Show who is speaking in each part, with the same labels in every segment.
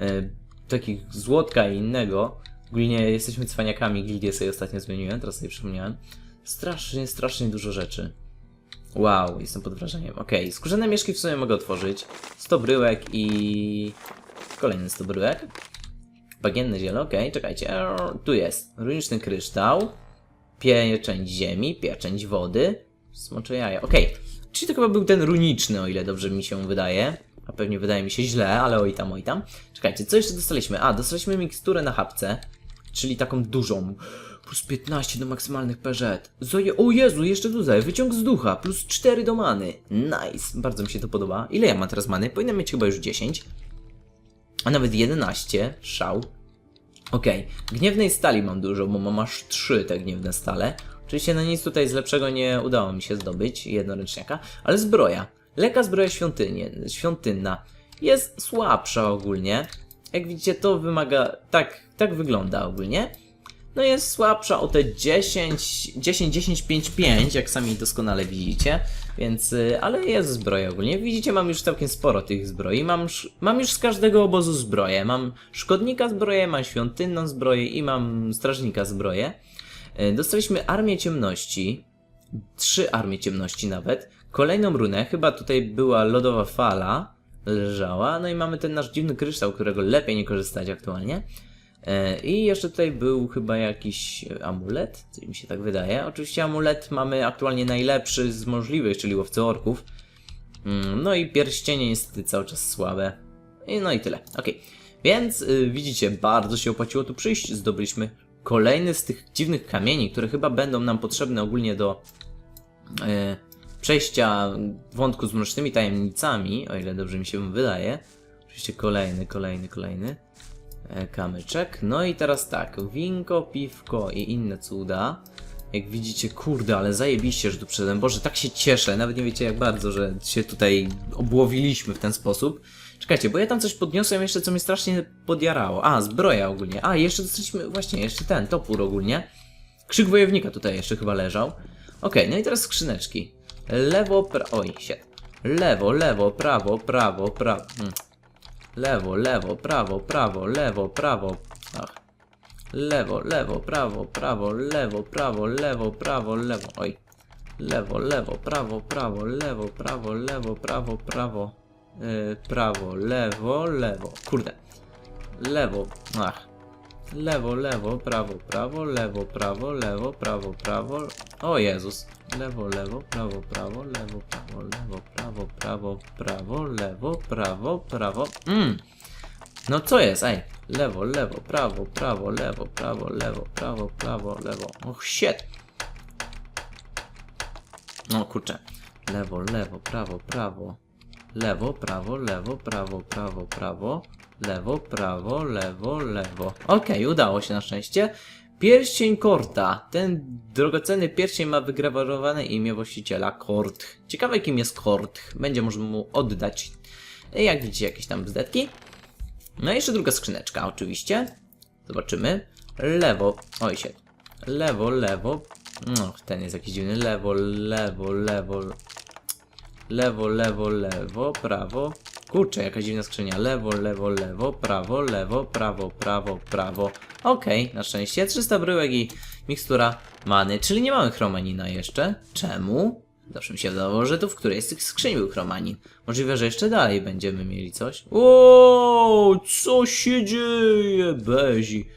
Speaker 1: e, takich złotka i innego. Ogólnie jesteśmy cwaniakami, gildię sobie ostatnio zmieniłem, teraz sobie przypomniałem. Strasznie, strasznie dużo rzeczy. Wow, jestem pod wrażeniem. Okej, skórzane mieszki w sumie mogę otworzyć. 100 bryłek i... Kolejny 100 bryłek. Bagienne ziele, okej, czekajcie. Eee, Tu jest. Runiczny kryształ. Pieczęć ziemi, pieczęć wody. Smocze jaja, okej. Czyli to chyba był ten runiczny, o ile dobrze mi się wydaje. A pewnie wydaje mi się źle, ale oj tam, oj tam. Czekajcie, co jeszcze dostaliśmy? A, dostaliśmy miksturę na chapce. Czyli taką dużą. Plus 15 do maksymalnych PZ. Zoje, o Jezu, jeszcze tutaj. Wyciąg z ducha. Plus 4 do many. Nice. Bardzo mi się to podoba. Ile ja mam teraz many? Powinienem mieć chyba już 10. A nawet 11. Szał. Okej. Gniewnej stali mam dużo, bo mam aż 3 te gniewne stale. Oczywiście na nic tutaj z lepszego nie udało mi się zdobyć jednoręczniaka, ale zbroja. Lekka zbroja świątynie, świątynna jest słabsza ogólnie. Jak widzicie, to wymaga. Tak, tak wygląda ogólnie. No jest słabsza o te 10, 10, 10, 5, 5, jak sami doskonale widzicie. Więc, y, ale jest zbroja ogólnie. Widzicie, mam już całkiem sporo tych zbroi. Mam, mam już z każdego obozu zbroję. Mam szkodnika zbroję, mam świątynną zbroję i mam strażnika zbroję. Y, Dostaliśmy Armię Ciemności. Trzy Armie Ciemności nawet. Kolejną runę, chyba tutaj była lodowa fala, leżała. No i mamy ten nasz dziwny kryształ, którego lepiej nie korzystać aktualnie. E, I jeszcze tutaj był chyba jakiś e, amulet, co mi się tak wydaje. Oczywiście amulet mamy aktualnie najlepszy z możliwych, czyli łowcy orków. Mm, No i pierścienie niestety cały czas słabe. I no i tyle. Okej. Więc y, widzicie, bardzo się opłaciło tu przyjść. Zdobyliśmy kolejny z tych dziwnych kamieni, które chyba będą nam potrzebne ogólnie do e, przejścia wątku z mrocznymi tajemnicami, o ile dobrze mi się wydaje. Oczywiście kolejny, kolejny, kolejny e, kamyczek. No i teraz tak, winko, piwko i inne cuda. Jak widzicie, kurde, ale zajebiście, że tu przyszedłem. Boże, tak się cieszę, nawet nie wiecie jak bardzo, że się tutaj obłowiliśmy w ten sposób. Czekajcie, bo ja tam coś podniosłem jeszcze, co mnie strasznie podjarało. A, zbroja ogólnie. A, jeszcze dostaliśmy, właśnie, jeszcze ten, topór ogólnie. Krzyk wojownika tutaj jeszcze chyba leżał. Okej, no i teraz skrzyneczki. Lewo, pra... Oj, shit. Lewo, lewo, prawo, prawo, prawo. Hmm. Lewo, lewo, prawo, prawo, lewo, prawo. Ach. Lewo, lewo, prawo, prawo, lewo, prawo, lewo, prawo, lewo. Oj. Lewo, lewo, prawo, prawo, lewo, prawo, lewo, prawo, prawo. Yy, prawo, lewo, lewo. Kurde. Lewo. Ach. Lewo, lewo, prawo, prawo, lewo, prawo, lewo, prawo, prawo. O Jezus. Lewo, lewo, prawo, prawo, lewo, prawo, lewo, prawo, prawo, prawo, lewo, prawo, prawo. Mm. No co jest? Ej. Lewo, lewo, prawo, prawo, lewo, prawo, lewo, prawo, prawo, lewo. Och, shit. No kurczę. Lewo, lewo, prawo, prawo. Lewo, prawo, lewo, prawo, prawo, prawo. Lewo, prawo, lewo, lewo. Okej, udało się na szczęście. Pierścień Korta. Ten drogocenny pierścień ma wygrawerowane imię właściciela Kort. Ciekawe kim jest Kort. Będzie można mu oddać. Jak widzicie, jakieś tam bzdetki. No i jeszcze druga skrzyneczka, oczywiście. Zobaczymy. Lewo. Oj się. Lewo, lewo. No, ten jest jakiś dziwny. Lewo, lewo, lewo. Lewo, lewo, lewo, prawo. Kurczę, jaka dziwna skrzynia. Lewo, lewo, lewo, prawo, lewo, prawo, prawo, prawo. Okej, na szczęście 300 bryłek i mikstura many. Czyli nie mamy chromanina jeszcze. Czemu? Zawsze mi się wydawało, że tu w którejś z tych skrzyń był chromanin. Możliwe, że jeszcze dalej będziemy mieli coś. O, co się dzieje, Bezi?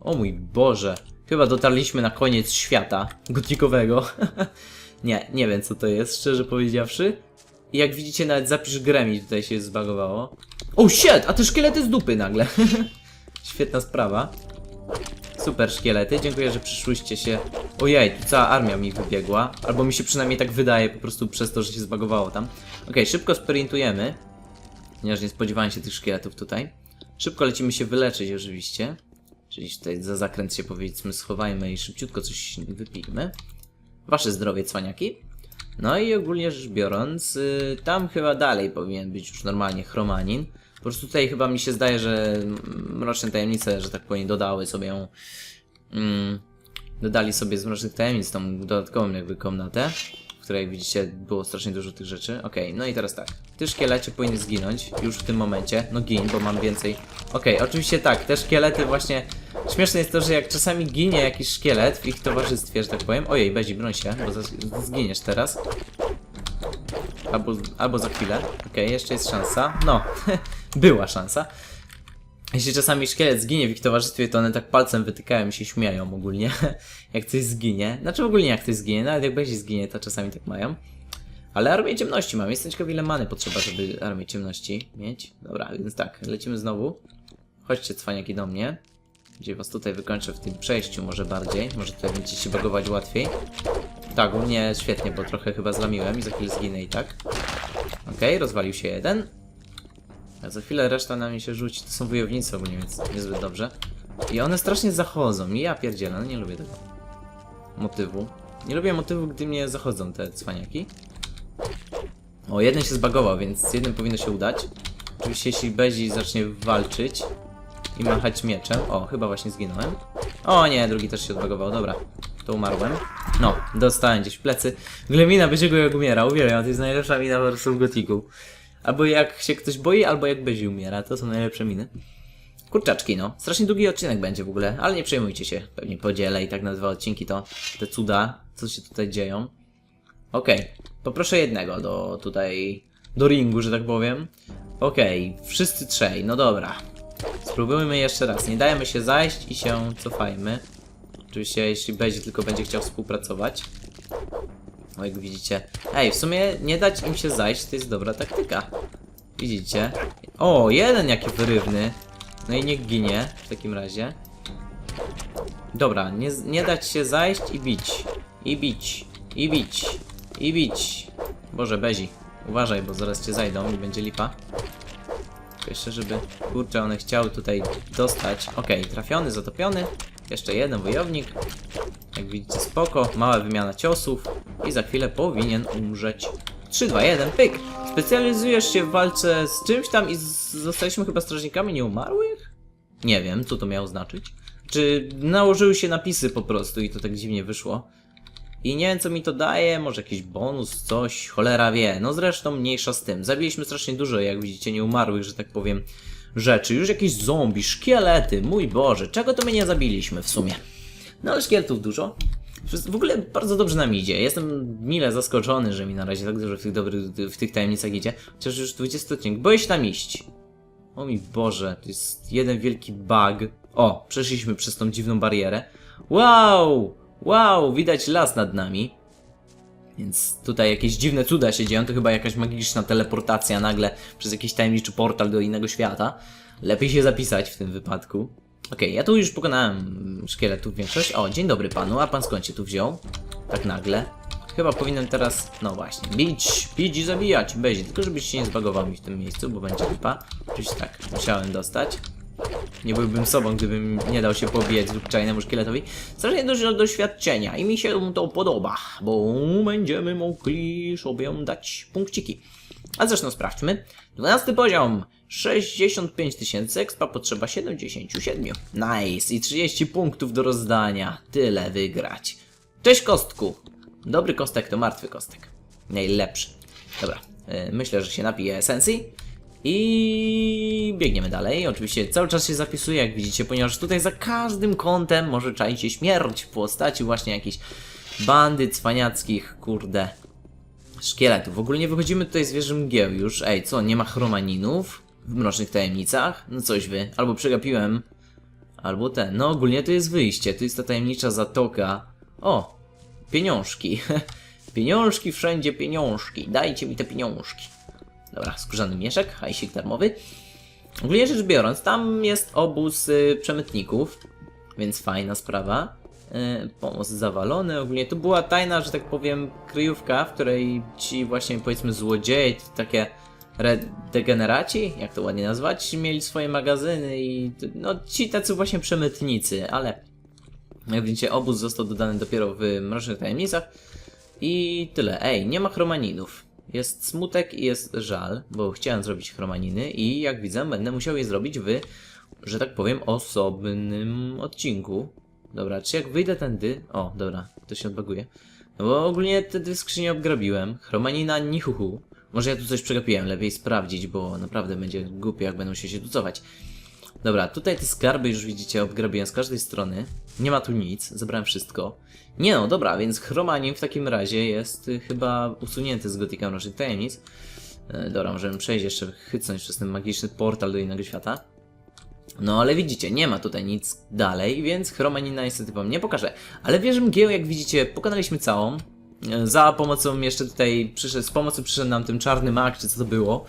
Speaker 1: O mój Boże. Chyba dotarliśmy na koniec świata gotnikowego. nie, nie wiem co to jest, szczerze powiedziawszy. I jak widzicie, nawet zapisz grę tutaj się zbagowało. Oh shit, a te szkielety z dupy nagle. Świetna sprawa. Super szkielety, dziękuję, że przyszłyście się. Ojej, tu cała armia mi wybiegła. Albo mi się przynajmniej tak wydaje, po prostu przez to, że się zbagowało tam. Okej, szybko sprintujemy. Ponieważ nie spodziewałem się tych szkieletów tutaj. Szybko lecimy się wyleczyć oczywiście. Czyli tutaj za zakręt się powiedzmy schowajmy i szybciutko coś wypijmy. Wasze zdrowie, cwaniaki. No i ogólnie rzecz biorąc, y, tam chyba dalej powinien być już normalnie chromanin. Po prostu tutaj chyba mi się zdaje, że Mroczne Tajemnice, że tak powiem, dodały sobie ją... Mm, dodali sobie z Mrocznych Tajemnic tą dodatkową jakby komnatę, której jak widzicie było strasznie dużo tych rzeczy. Okej, no i teraz tak. Ty szkielecie powinny zginąć już w tym momencie. No gin, bo mam więcej Okej, oczywiście tak, te szkielety właśnie... Śmieszne jest to, że jak czasami ginie jakiś szkielet w ich towarzystwie, że tak powiem... Ojej, Bezi, broń się, bo zginiesz teraz. Albo, albo za chwilę. Okej, jeszcze jest szansa. No, była szansa. Jeśli czasami szkielet zginie w ich towarzystwie, to one tak palcem wytykają i się śmieją ogólnie, jak coś zginie. Znaczy ogólnie jak coś zginie, nawet jak Bezi zginie, to czasami tak mają. Ale armię ciemności mam. Jestem ciekaw ile many potrzeba, żeby armię ciemności mieć. Dobra, więc tak, lecimy znowu. Chodźcie cwaniaki do mnie. Gdzie was tutaj wykończę w tym przejściu może bardziej. Może tutaj będziecie się bagować łatwiej. Tak, u mnie świetnie, bo trochę chyba zlamiłem i za chwilę zginę i tak. Okej, rozwalił się jeden. A za chwilę reszta na mnie się rzuci. To są wojownicy ogólnie, więc niezbyt dobrze. I one strasznie zachodzą. I ja pierdzielę, no nie lubię tego motywu. Nie lubię motywu, gdy mnie zachodzą te cwaniaki. O, jeden się zbagował, więc z jednym powinno się udać. Oczywiście jeśli Bezi zacznie walczyć i machać mieczem. O, chyba właśnie zginąłem. O nie, drugi też się odbagował, dobra. To umarłem. No, dostałem gdzieś w plecy. W ogóle mina Beziego jak umiera, uwielbiam, to jest najlepsza mina po prostu w Gotiku. Albo jak się ktoś boi, albo jak Bezi umiera, to są najlepsze miny. Kurczaczki, no. Strasznie długi odcinek będzie w ogóle, ale nie przejmujcie się. Pewnie podzielę i tak na dwa odcinki to te cuda, co się tutaj dzieją. Okej, poproszę jednego do tutaj, do ringu, że tak powiem. Okej, wszyscy trzej, no dobra. Spróbujmy jeszcze raz, nie dajemy się zajść i się cofajmy. Oczywiście, jeśli będzie tylko będzie chciał współpracować. O, jak widzicie. Ej, w sumie nie dać im się zajść, to jest dobra taktyka. Widzicie? O, jeden jaki wyrywny. No i niech ginie w takim razie. Dobra, nie, nie dać się zajść i bić. I bić. I bić. I bić. Boże, Bezi. Uważaj, bo zaraz cię zajdą i będzie lipa. Jeszcze, żeby... Kurczę, one chciały tutaj dostać. Okej, trafiony, zatopiony. Jeszcze jeden wojownik. Jak widzicie, spoko. Mała wymiana ciosów. I za chwilę powinien umrzeć. 3, 2, 1, pyk! Specjalizujesz się w walce z czymś tam i zostaliśmy chyba strażnikami nieumarłych? Nie wiem, co to miało znaczyć. Czy nałożyły się napisy po prostu i to tak dziwnie wyszło? I nie wiem co mi to daje, może jakiś bonus, coś, cholera wie. No zresztą mniejsza z tym. Zabiliśmy strasznie dużo, jak widzicie, nieumarłych, że tak powiem, rzeczy. Już jakieś zombie, szkielety, mój Boże, czego to my nie zabiliśmy w sumie? No ale szkieletów dużo. W ogóle bardzo dobrze nam idzie. Jestem mile zaskoczony, że mi na razie tak dobrze w tych dobrych, w tych tajemnicach idzie. Chociaż już 20 odcinek. Boję się tam iść. O mi Boże, to jest jeden wielki bug. O, przeszliśmy przez tą dziwną barierę. Wow! Wow, widać las nad nami. Więc tutaj jakieś dziwne cuda się dzieją. To chyba jakaś magiczna teleportacja nagle przez jakiś tajemniczy portal do innego świata. Lepiej się zapisać w tym wypadku. Okej, ja tu już pokonałem szkieletów większość. O, dzień dobry panu, a pan skąd się tu wziął? Tak nagle. Chyba powinienem teraz, no właśnie, bić, bić i zabijać, będzie, tylko żebyś się nie zbagował mi w tym miejscu, bo będzie lipa. Oczywiście tak, musiałem dostać. Nie byłbym sobą, gdybym nie dał się pobijać zwyczajnemu szkieletowi. Strasznie dużo doświadczenia i mi się to podoba, bo będziemy mogli sobie dać punkciki. A zresztą sprawdźmy. 12 poziom. 65 tysięcy expa, potrzeba 77. Nice. I 30 punktów do rozdania. Tyle wygrać. Cześć kostku. Dobry kostek to martwy kostek. Najlepszy. Dobra. y, Myślę, że się napiję esencji. I biegniemy dalej. Oczywiście cały czas się zapisuje, jak widzicie, ponieważ tutaj za każdym kątem może czaić się śmierć w postaci właśnie jakichś bandy cwaniackich, kurde, szkieletów. Ogólnie wychodzimy tutaj z wieży mgieł już. Ej, co, nie ma chromaninów w Mrocznych Tajemnicach? No coś wy. Albo przegapiłem, albo ten. No ogólnie to jest wyjście, to jest ta tajemnicza zatoka. O, pieniążki. pieniążki, wszędzie pieniążki. Dajcie mi te pieniążki. Dobra, skórzany mieszek, hajsik darmowy. Ogólnie rzecz biorąc, tam jest obóz y, przemytników, więc fajna sprawa. Y, pomost zawalony, ogólnie to była tajna, że tak powiem, kryjówka, w której ci właśnie powiedzmy złodzieje, takie re- degeneraci, jak to ładnie nazwać, mieli swoje magazyny i no ci tacy właśnie przemytnicy, ale jak widzicie obóz został dodany dopiero w Mrocznych Tajemnicach i tyle. Ej, nie ma chromaninów. Jest smutek i jest żal, bo chciałem zrobić chromaniny i jak widzę będę musiał je zrobić w, że tak powiem, osobnym odcinku. Dobra, czy jak wyjdę tędy... O, dobra, to się odbaguje. No bo ogólnie te dwie skrzynie obgrabiłem. Chromanina nichuchu. Może ja tu coś przegapiłem, lepiej sprawdzić, bo naprawdę będzie głupio jak będą się cofać. Dobra, tutaj te skarby już widzicie, obgrabiłem z każdej strony. Nie ma tu nic, zebrałem wszystko. Nie no, dobra, więc chromanin w takim razie jest y, chyba usunięty z Gotika Mrocznych Tajemnic. E, dobra, możemy przejść jeszcze, chycnąć przez ten magiczny portal do innego świata. No ale widzicie, nie ma tutaj nic dalej, więc chromanina niestety wam nie pokażę. Ale wieżę mgieł, jak widzicie, pokonaliśmy całą. E, Za pomocą jeszcze tutaj, przyszedł, z pomocą przyszedł nam ten czarny mag, czy co to było.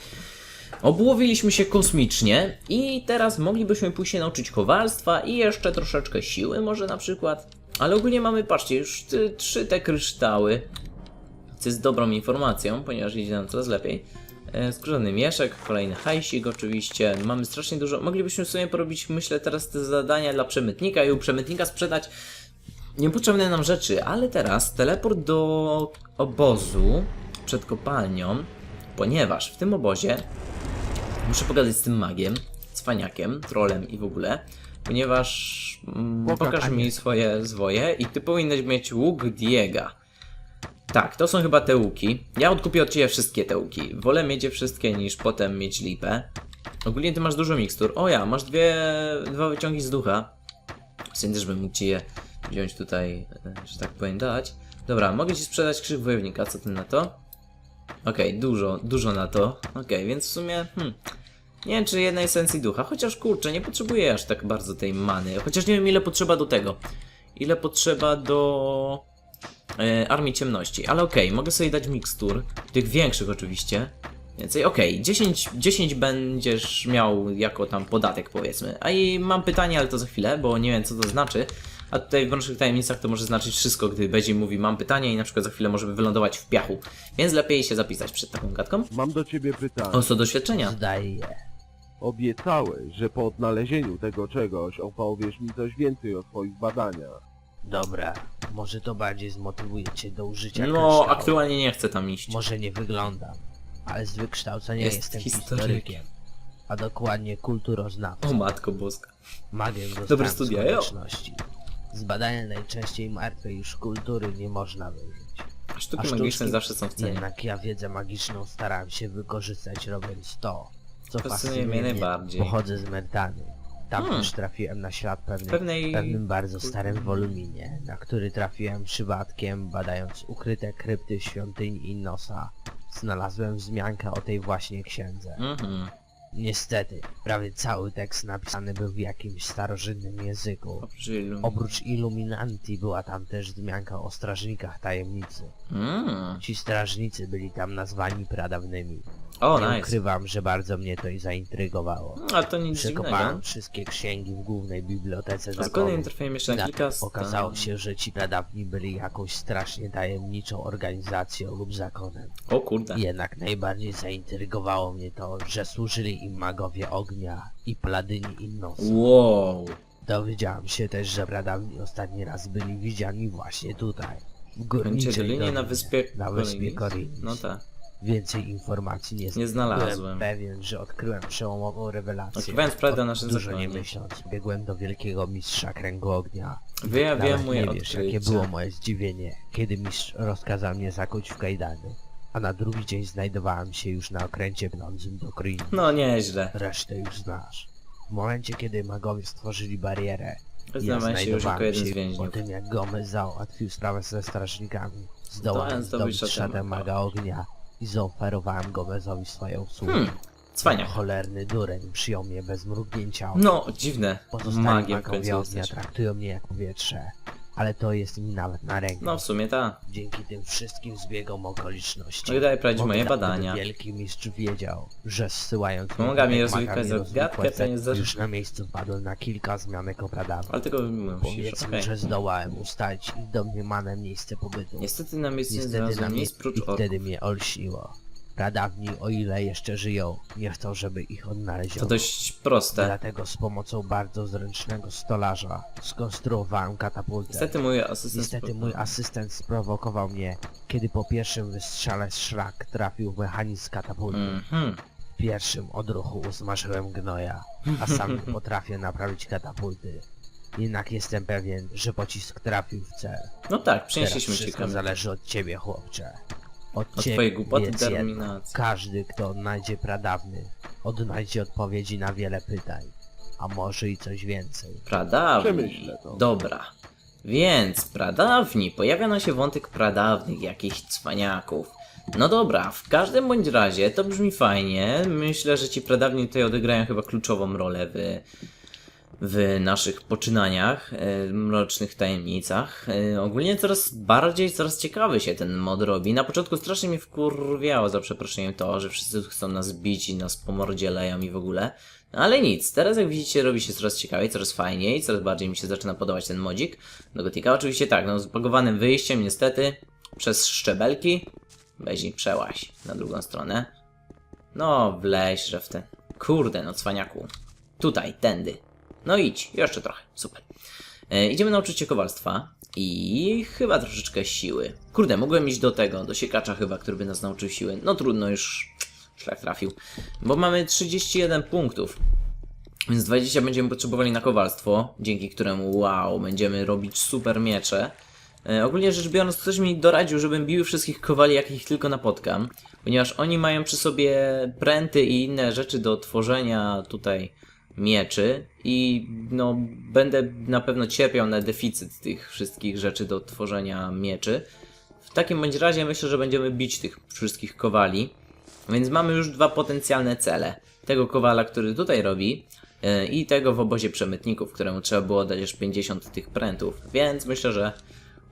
Speaker 1: Obłowiliśmy się kosmicznie i teraz moglibyśmy pójść się nauczyć kowalstwa i jeszcze troszeczkę siły może na przykład. Ale ogólnie mamy, patrzcie, już trzy te kryształy, co jest dobrą informacją, ponieważ idzie nam coraz lepiej. E, mieszek, kolejny hajsik oczywiście, mamy strasznie dużo, moglibyśmy sobie porobić, myślę, teraz te zadania dla przemytnika i u przemytnika sprzedać niepotrzebne nam rzeczy, ale teraz teleport do obozu przed kopalnią, ponieważ w tym obozie muszę pogadać z tym magiem, cwaniakiem, trolem i w ogóle, ponieważ mm, pokaż mi swoje zwoje i ty powinieneś mieć łuk Diega. Tak, to są chyba te łuki. Ja odkupię od ciebie wszystkie te łuki. Wolę mieć je wszystkie niż potem mieć lipę. Ogólnie ty masz dużo mikstur. O ja, masz dwie, dwa wyciągi z ducha. Więc też bym mógł ci je wziąć tutaj, e, że tak powiem, dać. Dobra, mogę ci sprzedać krzyk wojownika, co ty na to? Okej, dużo, dużo na to. Okej, więc w sumie, hmm, nie wiem czy jednej esencji ducha, chociaż kurczę, nie potrzebuję aż tak bardzo tej many. Chociaż nie wiem ile potrzeba do tego. Ile potrzeba do e, Armii Ciemności. Ale okej, mogę sobie dać mikstur, tych większych oczywiście. Więcej, okej, 10, 10 będziesz miał jako tam podatek powiedzmy. A i mam pytanie, ale to za chwilę, bo nie wiem co to znaczy. A tutaj w Mrocznych Tajemnicach to może znaczyć wszystko, gdy będzie mówi mam pytanie i na przykład za chwilę może wylądować w piachu. Więc lepiej się zapisać przed taką gadką.
Speaker 2: Mam do ciebie pytanie.
Speaker 1: O, co doświadczenia?
Speaker 3: Zdaje.
Speaker 2: Obiecałeś, że po odnalezieniu tego czegoś opowiesz mi coś więcej o swoich badaniach.
Speaker 3: Dobra, może to bardziej zmotywuje cię do użycia
Speaker 1: No,
Speaker 3: kryształu.
Speaker 1: aktualnie nie chcę tam iść.
Speaker 3: Może nie wyglądam, ale z wykształcenia
Speaker 1: Jest
Speaker 3: jestem
Speaker 1: historykiem.
Speaker 3: historykiem. A dokładnie kulturoznawcą.
Speaker 1: O matko boska.
Speaker 3: Magiem dostałem
Speaker 1: Dobre studia, jo.
Speaker 3: Z badania najczęściej martwej już kultury nie można wyjść.
Speaker 1: A sztuki
Speaker 3: A
Speaker 1: magiczne zawsze są w cenie.
Speaker 3: Jednak ja wiedzę magiczną starałem się wykorzystać robiąc to, co
Speaker 1: Fascynuje
Speaker 3: mnie
Speaker 1: najbardziej.
Speaker 3: Pochodzę z Mertany. Tam
Speaker 1: Hmm.
Speaker 3: też trafiłem na ślad pewnej
Speaker 1: Pewnej...
Speaker 3: pewnym bardzo starym woluminie, na który trafiłem przypadkiem, badając ukryte krypty świątyni Innosa. Znalazłem wzmiankę o tej właśnie księdze.
Speaker 1: Mhm.
Speaker 3: Niestety, prawie cały tekst napisany był w jakimś starożytnym języku.
Speaker 1: Oprócz ilu...
Speaker 3: Oprócz Illuminanti była tam też wzmianka o strażnikach tajemnicy.
Speaker 1: Mm.
Speaker 3: Ci strażnicy byli tam nazwani pradawnymi.
Speaker 1: O,
Speaker 3: Nie
Speaker 1: nice.
Speaker 3: ukrywam, że bardzo mnie to i zaintrygowało.
Speaker 1: A to nic
Speaker 3: Przekopałem
Speaker 1: dziwnego.
Speaker 3: wszystkie księgi w głównej bibliotece
Speaker 1: z
Speaker 3: zakonu.
Speaker 1: kolejnym trafiłem jeszcze na
Speaker 3: Na-
Speaker 1: kilka...
Speaker 3: Okazało się, że ci pradawni byli jakąś strasznie tajemniczą organizacją lub zakonem.
Speaker 1: O kurde.
Speaker 3: Jednak najbardziej zaintrygowało mnie to, że służyli im magowie ognia i paladyni Innosa.
Speaker 1: Wow.
Speaker 3: Dowiedziałam się też, że pradawni ostatni raz byli widziani właśnie tutaj. W
Speaker 1: Będzie
Speaker 3: górniczej
Speaker 1: dolinie na
Speaker 3: dolinie,
Speaker 1: wyspie
Speaker 3: na wyspie?
Speaker 1: Korinis. No tak.
Speaker 3: Więcej informacji nie,
Speaker 1: Nie znalazłem.
Speaker 3: Byłem pewien, że odkryłem przełomową rewelację.
Speaker 1: Odkrywając prawdę o naszym
Speaker 3: Dużo nie
Speaker 1: zakonie.
Speaker 3: myśląc, biegłem do wielkiego mistrza kręgu ognia.
Speaker 1: Moje
Speaker 3: nie wiesz, jakie było moje zdziwienie, kiedy mistrz rozkazał mnie zakuć w kajdany. A na drugi dzień znajdowałem się już na okręcie płynącym do Kryn.
Speaker 1: No nieźle.
Speaker 3: Resztę już znasz. W momencie, kiedy magowie stworzyli barierę, ja
Speaker 1: Znałem się już jako jeden z
Speaker 3: się po
Speaker 1: więźniów.
Speaker 3: tym, jak Gomez załatwił sprawę ze strażnikami. Zdołałem
Speaker 1: zdobyć szatę maga
Speaker 3: ognia i zaoferowałem Gomezowi swoją usługę.
Speaker 1: Hmm. Cwania.
Speaker 3: Cholerny dureń przyjął mnie bez mrugnięcia oka.
Speaker 1: No, dziwne.
Speaker 3: Pozostali
Speaker 1: Magiem w końcu
Speaker 3: magowie ognia
Speaker 1: jesteś.
Speaker 3: traktują mnie jak powietrze, ale to jest mi nawet na rękę.
Speaker 1: No w sumie ta.
Speaker 3: Dzięki tym wszystkim zbiegom okoliczności.
Speaker 1: No i dalej prowadzi moje
Speaker 3: Mogę,
Speaker 1: badania.
Speaker 3: Wielki mistrz wiedział, że zsyłając
Speaker 1: Pomagam mi rozwikłać zagadkę, to nie zdarzy-
Speaker 3: Już na miejscu wpadłem na kilka zmianek opradawnych.
Speaker 1: Ale tego musisz,
Speaker 3: Powiedzmy,
Speaker 1: okej.
Speaker 3: że zdołałem ustalić ich domniemane miejsce pobytu.
Speaker 1: Niestety na miejscu nie
Speaker 3: Niestety na
Speaker 1: znalazłem nic prócz
Speaker 3: i
Speaker 1: orków.
Speaker 3: wtedy mnie olśniło. Pradawni, o ile jeszcze żyją, nie chcą, żeby ich odnaleziono.
Speaker 1: To dość proste.
Speaker 3: Dlatego z pomocą bardzo zręcznego stolarza skonstruowałem katapultę.
Speaker 1: Niestety mój asystent...
Speaker 3: Niestety mój asystent sprowokował mnie, kiedy po pierwszym wystrzale szlak trafił w mechanizm katapulty.
Speaker 1: Mhm.
Speaker 3: W pierwszym odruchu usmażyłem gnoja, a sam nie potrafię naprawić katapulty. Jednak jestem pewien, że pocisk trafił w cel.
Speaker 1: No tak,
Speaker 3: Teraz
Speaker 1: przynieśliśmy ci
Speaker 3: wszystko zależy od ciebie, chłopcze. Od,
Speaker 1: Od
Speaker 3: ciebie
Speaker 1: twojej głupoty determinacji.
Speaker 3: Każdy, kto odnajdzie pradawny, odnajdzie odpowiedzi na wiele pytań. a może i coś więcej.
Speaker 1: Pradawni.
Speaker 2: Przemyślę to.
Speaker 1: Dobra. Więc pradawni, pojawia nam się wątek pradawnych jakichś cwaniaków. No dobra, w każdym bądź razie to brzmi fajnie. Myślę, że ci pradawni tutaj odegrają chyba kluczową rolę w, w naszych poczynaniach, e, mrocznych tajemnicach. E, ogólnie coraz bardziej, coraz ciekawy się ten mod robi. Na początku strasznie mnie wkurwiało, za przeproszeniem, to, że wszyscy chcą nas bić i nas po mordzie leją i w ogóle. No ale nic, teraz jak widzicie robi się coraz ciekawiej, coraz fajniej, coraz bardziej mi się zaczyna podobać ten modzik do Gotika. Oczywiście tak, no z bagowanym wyjściem niestety przez szczebelki. Weź i przełaź na drugą stronę. No, wleź, że w ten... Kurde, no cwaniaku. Tutaj, tędy. No idź, jeszcze trochę, super. E, idziemy nauczyć się kowalstwa i chyba troszeczkę siły. Kurde, mogłem iść do tego, do siekacza chyba, który by nas nauczył siły. No trudno, już szlak trafił. Bo mamy 31 punktów. Więc 20 będziemy potrzebowali na kowalstwo, dzięki któremu, wow, będziemy robić super miecze. E, ogólnie rzecz biorąc, ktoś mi doradził, żebym bił wszystkich kowali, jakich tylko napotkam, ponieważ oni mają przy sobie pręty i inne rzeczy do tworzenia tutaj mieczy i no będę na pewno cierpiał na deficyt tych wszystkich rzeczy do tworzenia mieczy. W takim bądź razie myślę, że będziemy bić tych wszystkich kowali. Więc mamy już dwa potencjalne cele. Tego kowala, który tutaj robi yy, i tego w obozie przemytników, któremu trzeba było dać aż 50 tych prętów. Więc myślę, że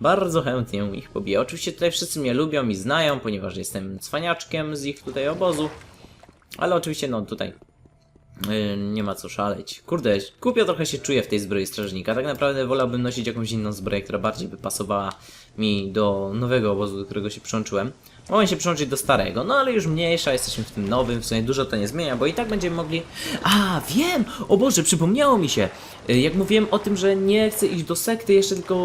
Speaker 1: bardzo chętnie ich pobiję. Oczywiście tutaj wszyscy mnie lubią i znają, ponieważ jestem cwaniaczkiem z ich tutaj obozu. Ale oczywiście no tutaj Yy, nie ma co szaleć. Kurde, głupio trochę się czuję w tej zbroi strażnika. Tak naprawdę wolałbym nosić jakąś inną zbroję, która bardziej by pasowała mi do nowego obozu, do którego się przyłączyłem. Mogę się przyłączyć do starego, no ale już mniejsza, jesteśmy w tym nowym, w sumie dużo to nie zmienia, bo i tak będziemy mogli... A, wiem! O Boże, przypomniało mi się! Yy, Jak mówiłem o tym, że nie chcę iść do sekty jeszcze tylko...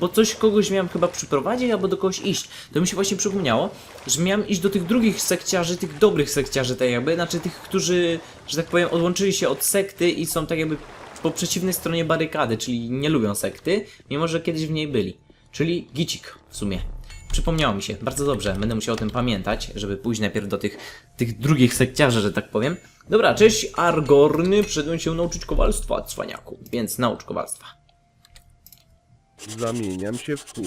Speaker 1: bo coś kogoś miałem chyba przyprowadzić albo do kogoś iść, to mi się właśnie przypomniało, że miałem iść do tych drugich sekciarzy, tych dobrych sekciarzy tak jakby, znaczy tych, którzy, że tak powiem, odłączyli się od sekty i są tak jakby po przeciwnej stronie barykady, czyli nie lubią sekty, mimo że kiedyś w niej byli. Czyli Gicik w sumie. Przypomniało mi się, bardzo dobrze, będę musiał o tym pamiętać, żeby pójść najpierw do tych, tych drugich sekciarzy, że tak powiem. Dobra, cześć Argorny, przyszedłem się nauczyć kowalstwa, cwaniaku, więc naucz kowalstwa.
Speaker 2: Zamieniam się w pół.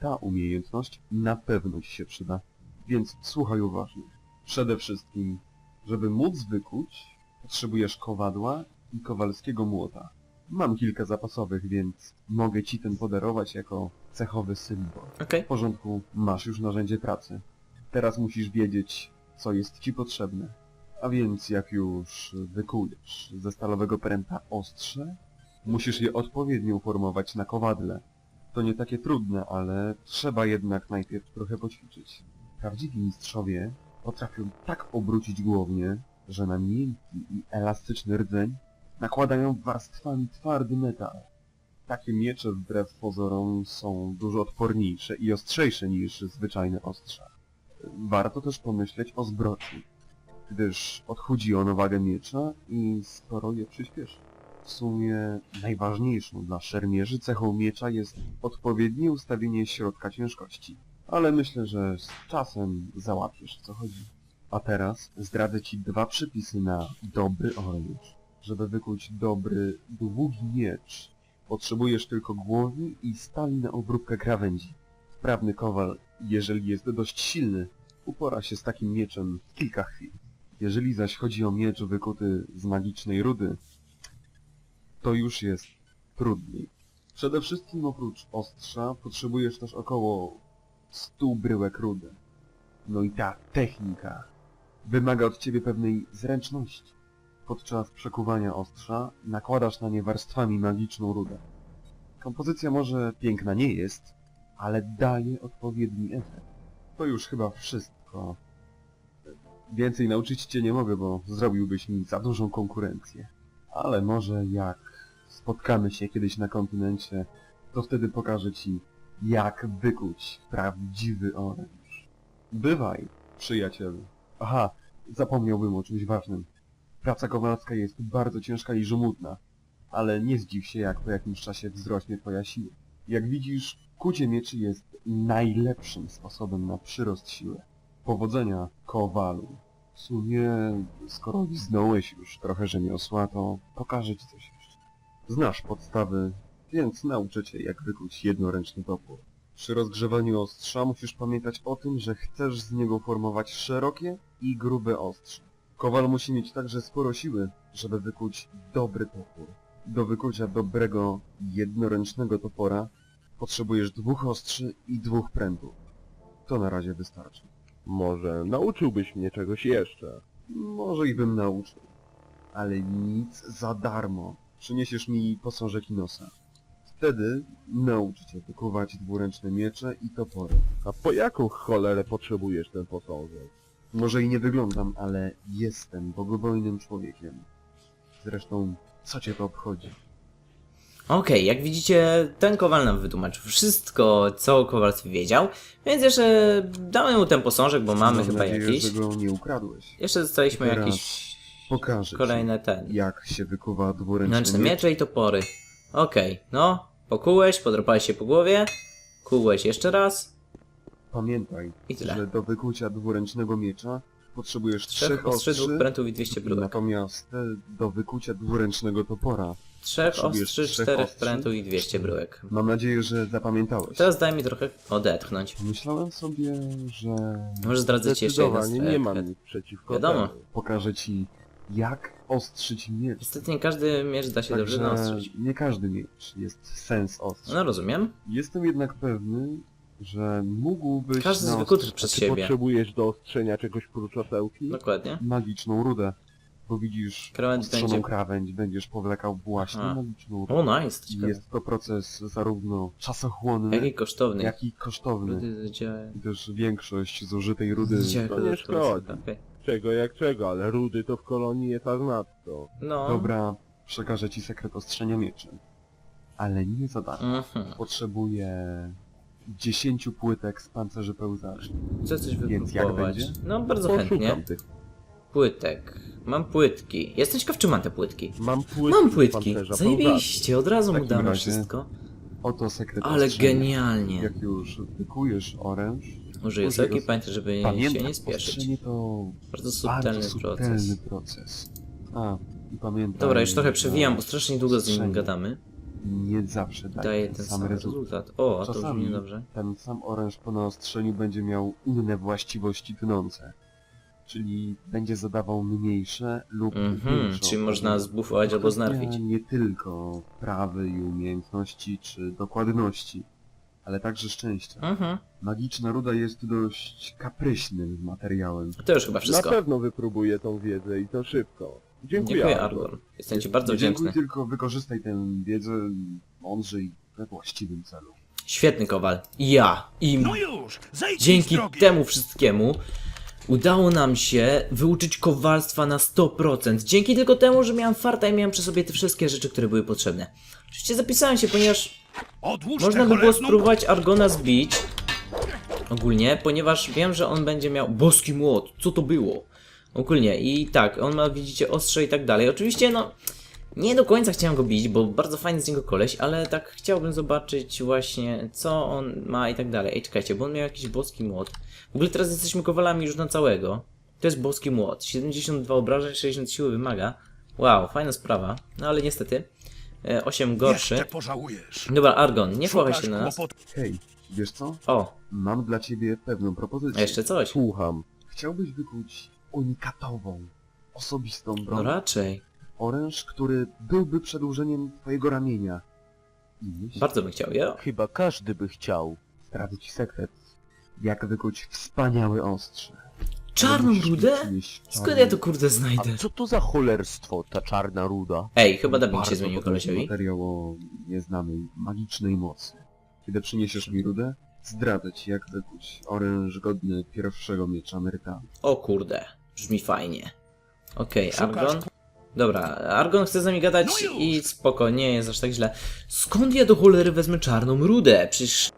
Speaker 2: Ta umiejętność na pewno ci się przyda. Więc słuchaj uważnie. Przede wszystkim, żeby móc wykuć, potrzebujesz kowadła i kowalskiego młota. Mam kilka zapasowych, więc mogę ci ten podarować jako cechowy symbol.
Speaker 1: Okej,
Speaker 2: W porządku, masz już narzędzie pracy. Teraz musisz wiedzieć, co jest ci potrzebne. A więc jak już wykujesz ze stalowego pręta ostrze, musisz je odpowiednio uformować na kowadle. To nie takie trudne, ale trzeba jednak najpierw trochę poćwiczyć. Prawdziwi mistrzowie potrafią tak obrócić głownie, że na miękki i elastyczny rdzeń nakładają warstwami twardy metal. Takie miecze wbrew pozorom są dużo odporniejsze i ostrzejsze niż zwyczajne ostrza. Warto też pomyśleć o zbroci, gdyż odchudzi ono wagę miecza i sporo je przyspieszy. W sumie najważniejszą dla szermierzy cechą miecza jest odpowiednie ustawienie środka ciężkości. Ale myślę, że z czasem załapiesz o co chodzi. A teraz zdradzę ci dwa przepisy na dobry oręż. Żeby wykuć dobry, długi miecz, potrzebujesz tylko głowy i stali na obróbkę krawędzi. Wprawny kowal, jeżeli jest dość silny, upora się z takim mieczem w kilka chwil. Jeżeli zaś chodzi o miecz wykuty z magicznej rudy, to już jest trudniej. Przede wszystkim oprócz ostrza potrzebujesz też około 100 bryłek rudy. No i ta technika wymaga od ciebie pewnej zręczności. Podczas przekuwania ostrza nakładasz na nie warstwami magiczną rudę. Kompozycja może piękna nie jest, ale daje odpowiedni efekt. To już chyba wszystko. Więcej nauczyć cię nie mogę, bo zrobiłbyś mi za dużą konkurencję. Ale może jak spotkamy się kiedyś na kontynencie, to wtedy pokażę ci, jak wykuć prawdziwy oręż. Bywaj, przyjacielu. Aha, zapomniałbym o czymś ważnym. Praca kowalska jest bardzo ciężka i żmudna, ale nie zdziw się, jak po jakimś czasie wzrośnie twoja siła. Jak widzisz, kucie mieczy jest najlepszym sposobem na przyrost siły. Powodzenia, kowalu. W sumie, skoro liznąłeś już trochę rzemiosła, to pokażę ci coś jeszcze. Znasz podstawy, więc nauczę cię, jak wykuć jednoręczny topór. Przy rozgrzewaniu ostrza musisz pamiętać o tym, że chcesz z niego formować szerokie i grube ostrze. Kowal musi mieć także sporo siły, żeby wykuć dobry topór. Do wykucia dobrego, jednoręcznego topora potrzebujesz dwóch ostrzy i dwóch prętów. To na razie wystarczy.
Speaker 4: Może nauczyłbyś mnie czegoś jeszcze?
Speaker 2: Może i bym nauczył. Ale nic za darmo. Przyniesiesz mi posążek Inosa. Wtedy nauczę cię wykuwać dwuręczne miecze i topory.
Speaker 4: A po jaką cholerę potrzebujesz ten posążek?
Speaker 2: Może i nie wyglądam, ale jestem bogobojnym człowiekiem. Zresztą, co cię to obchodzi?
Speaker 1: Okej, jak widzicie, ten Kowal nam wytłumaczył wszystko, co Kowalstwie wiedział, więc jeszcze damy mu ten posążek, bo mamy
Speaker 2: Mam
Speaker 1: chyba
Speaker 2: nadzieję,
Speaker 1: jakiś.
Speaker 2: że go nie ukradłeś.
Speaker 1: Jeszcze dostaliśmy
Speaker 2: Teraz
Speaker 1: jakieś
Speaker 2: Pokażę
Speaker 1: kolejne
Speaker 2: ci,
Speaker 1: ten.
Speaker 2: jak się wykuwa dwuręczny miecz.
Speaker 1: miecze i topory. Okej, no, pokułeś, podrapałeś się po głowie, kułeś jeszcze raz.
Speaker 2: Pamiętaj,
Speaker 1: I tyle.
Speaker 2: że do wykucia dwuręcznego miecza potrzebujesz
Speaker 1: Trzech
Speaker 2: trzech
Speaker 1: ostrzy, dwóch prętów i 200 brudek.
Speaker 2: natomiast e, do wykucia dwuręcznego topora
Speaker 1: Trzech
Speaker 2: potrzebujesz
Speaker 1: ostrzy,
Speaker 2: trzech
Speaker 1: czterech
Speaker 2: ostrzy.
Speaker 1: prętów i 200 brudek.
Speaker 2: Mam nadzieję, że zapamiętałeś.
Speaker 1: Teraz daj mi trochę odetchnąć.
Speaker 2: Myślałem sobie, że
Speaker 1: Może zdradzę ci jeszcze jeden
Speaker 4: Zdecydowanie nie mam
Speaker 1: sekret.
Speaker 4: nic przeciwko
Speaker 1: Wiadomo.
Speaker 4: temu.
Speaker 2: pokażę ci, jak ostrzyć miecz.
Speaker 1: Niestety nie każdy miecz da się dobrze naostrzyć.
Speaker 2: nie każdy miecz jest sens ostrzy.
Speaker 1: No rozumiem.
Speaker 2: Jestem jednak pewny, że mógłbyś
Speaker 1: Każdy z
Speaker 2: naostrzyć
Speaker 1: przez siebie.
Speaker 4: potrzebujesz do ostrzenia czegoś prócz osełki?
Speaker 1: Dokładnie.
Speaker 2: magiczną rudę. Bo widzisz,
Speaker 1: Krawędź
Speaker 2: ostrzoną
Speaker 1: będzie-
Speaker 2: krawędź będziesz powlekał właśnie
Speaker 1: Aha.
Speaker 2: magiczną rudę.
Speaker 1: O, nice. ciekawe.
Speaker 2: Jest to proces zarówno czasochłonny,
Speaker 1: Jaki kosztowny.
Speaker 2: jak i kosztowny.
Speaker 1: Rudy
Speaker 2: I też większość zużytej rudy
Speaker 4: to nie szkodzi.
Speaker 1: Okej.
Speaker 4: Czego jak czego, ale rudy to w kolonii jest aż nadto.
Speaker 1: No.
Speaker 2: Dobra, przekażę ci sekret ostrzenia mieczy. Ale nie za darmo.
Speaker 1: Mhm.
Speaker 2: Potrzebuję 10 płytek z pancerzy pełzarzy.
Speaker 1: Chcę coś
Speaker 2: Więc jak
Speaker 1: wypróbować.
Speaker 2: będzie?
Speaker 1: No bardzo chętnie.
Speaker 4: Poszukam tych.
Speaker 1: Płytek. Mam płytki. Jestem ciekaw, czy mam te płytki.
Speaker 4: Mam płytki.
Speaker 1: Mam płytki.
Speaker 4: pancerza
Speaker 1: Zajebiście, od razu
Speaker 2: W
Speaker 1: mu
Speaker 2: takim
Speaker 1: damy
Speaker 2: razie-
Speaker 1: wszystko.
Speaker 2: Oto sekret
Speaker 1: Ale genialnie.
Speaker 2: Jak już wykujesz oręż,
Speaker 1: Użyję
Speaker 2: os-
Speaker 1: pamiętaj, żeby się
Speaker 2: pamiętaj,
Speaker 1: nie spieszyć.
Speaker 2: to
Speaker 1: Bardzo subtelny
Speaker 2: bardzo
Speaker 1: proces.
Speaker 2: subtelny proces. A, i pamiętaj...
Speaker 1: Dobra, już trochę przewijam, bo strasznie długo z nim gadamy.
Speaker 2: Nie zawsze daje,
Speaker 1: Daje
Speaker 2: ten,
Speaker 1: ten
Speaker 2: sam
Speaker 1: sam
Speaker 2: rezultat.
Speaker 1: rezultat. O, a to
Speaker 2: Czasami
Speaker 1: brzmi dobrze.
Speaker 2: ten sam oręż po naostrzeniu będzie miał inne właściwości tnące. Czyli będzie zadawał mniejsze lub większe
Speaker 1: czyli można zbufować albo znerfić.
Speaker 2: nie tylko prawy i umiejętności czy dokładności, ale także szczęścia.
Speaker 1: Mhm.
Speaker 2: Magiczna ruda jest dość kapryśnym materiałem.
Speaker 1: To już chyba
Speaker 4: Na
Speaker 1: wszystko.
Speaker 4: pewno wypróbuję tą wiedzę i to szybko. Dziękuję,
Speaker 1: Dziękuję,
Speaker 4: Argon.
Speaker 1: Jestem ci bardzo wdzięczny.
Speaker 2: dziękuj, tylko wykorzystaj tę wiedzę mądrze i we właściwym celu.
Speaker 1: Świetny kowal. I ja. I
Speaker 5: No już,
Speaker 1: dzięki temu wszystkiemu udało nam się wyuczyć kowalstwa na 100%. Dzięki tylko temu, że miałem farta i miałem przy sobie te wszystkie rzeczy, które były potrzebne. Oczywiście zapisałem się, ponieważ
Speaker 5: Odłóż
Speaker 1: można by było spróbować Argona zbić. Ogólnie, ponieważ wiem, że on będzie miał boski młot. Co to było? Ogólnie i tak, on ma, widzicie, ostrze i tak dalej. Oczywiście, no, nie do końca chciałem go bić, bo bardzo fajny z niego koleś, ale tak chciałbym zobaczyć właśnie, co on ma i tak dalej. Ej, czekajcie, bo on miał jakiś boski młot. W ogóle teraz jesteśmy kowalami już na całego. To jest boski młot. 72 obrażeń, 60 siły wymaga. Wow, fajna sprawa. No ale niestety, e, 8 gorszy.
Speaker 5: Jeszcze pożałujesz.
Speaker 1: Dobra, Argon, nie
Speaker 5: Szukasz
Speaker 1: się na nas.
Speaker 2: Hej, wiesz co?
Speaker 1: O,
Speaker 2: Mam dla ciebie pewną propozycję.
Speaker 1: a jeszcze coś.
Speaker 4: Słucham.
Speaker 2: Chciałbyś wykuć unikatową, osobistą
Speaker 1: No
Speaker 2: broń.
Speaker 1: raczej.
Speaker 2: Oręż, który byłby przedłużeniem twojego ramienia. I myśl,
Speaker 1: Bardzo bym chciał. Ja.
Speaker 3: Chyba każdy by chciał.
Speaker 2: zdradzę ci sekret. Jak wykuć wspaniałe ostrze.
Speaker 1: Czarną rudę? Skąd ja to kurde znajdę?
Speaker 3: A co to za cholerstwo, ta czarna ruda?
Speaker 1: Ej, chyba dubbing się
Speaker 2: Bardzo
Speaker 1: zmienił
Speaker 2: potężny
Speaker 1: kolesiowi.
Speaker 2: materiał o nieznanej, magicznej mocy. Kiedy przyniesiesz mi rudę, zdradzę ci jak wykuć oręż godny pierwszego miecza Myrta.
Speaker 1: O kurde, brzmi fajnie. Okej,
Speaker 5: Szukasz
Speaker 1: Argon. Dobra, Argon chce z nami gadać
Speaker 5: No
Speaker 1: i spoko, nie jest aż tak źle. Skąd ja do cholery wezmę czarną rudę? Przecież...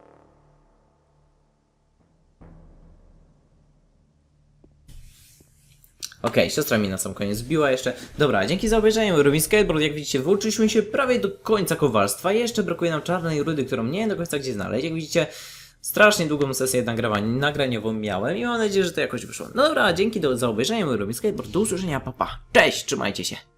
Speaker 1: Okej, siostra mi na sam koniec zbiła jeszcze. Dobra, dzięki za obejrzenie Rubin Skateboard. Jak widzicie, wyuczyliśmy się prawie do końca kowalstwa. Jeszcze brakuje nam czarnej rudy, którą nie do końca gdzie znaleźć. Jak widzicie, Strasznie długą sesję nagraniową miałem i mam nadzieję, że to jakoś wyszło. No dobra, dzięki do, za obejrzenie mojego Skateboard. Do usłyszenia, papa. Cześć, trzymajcie się.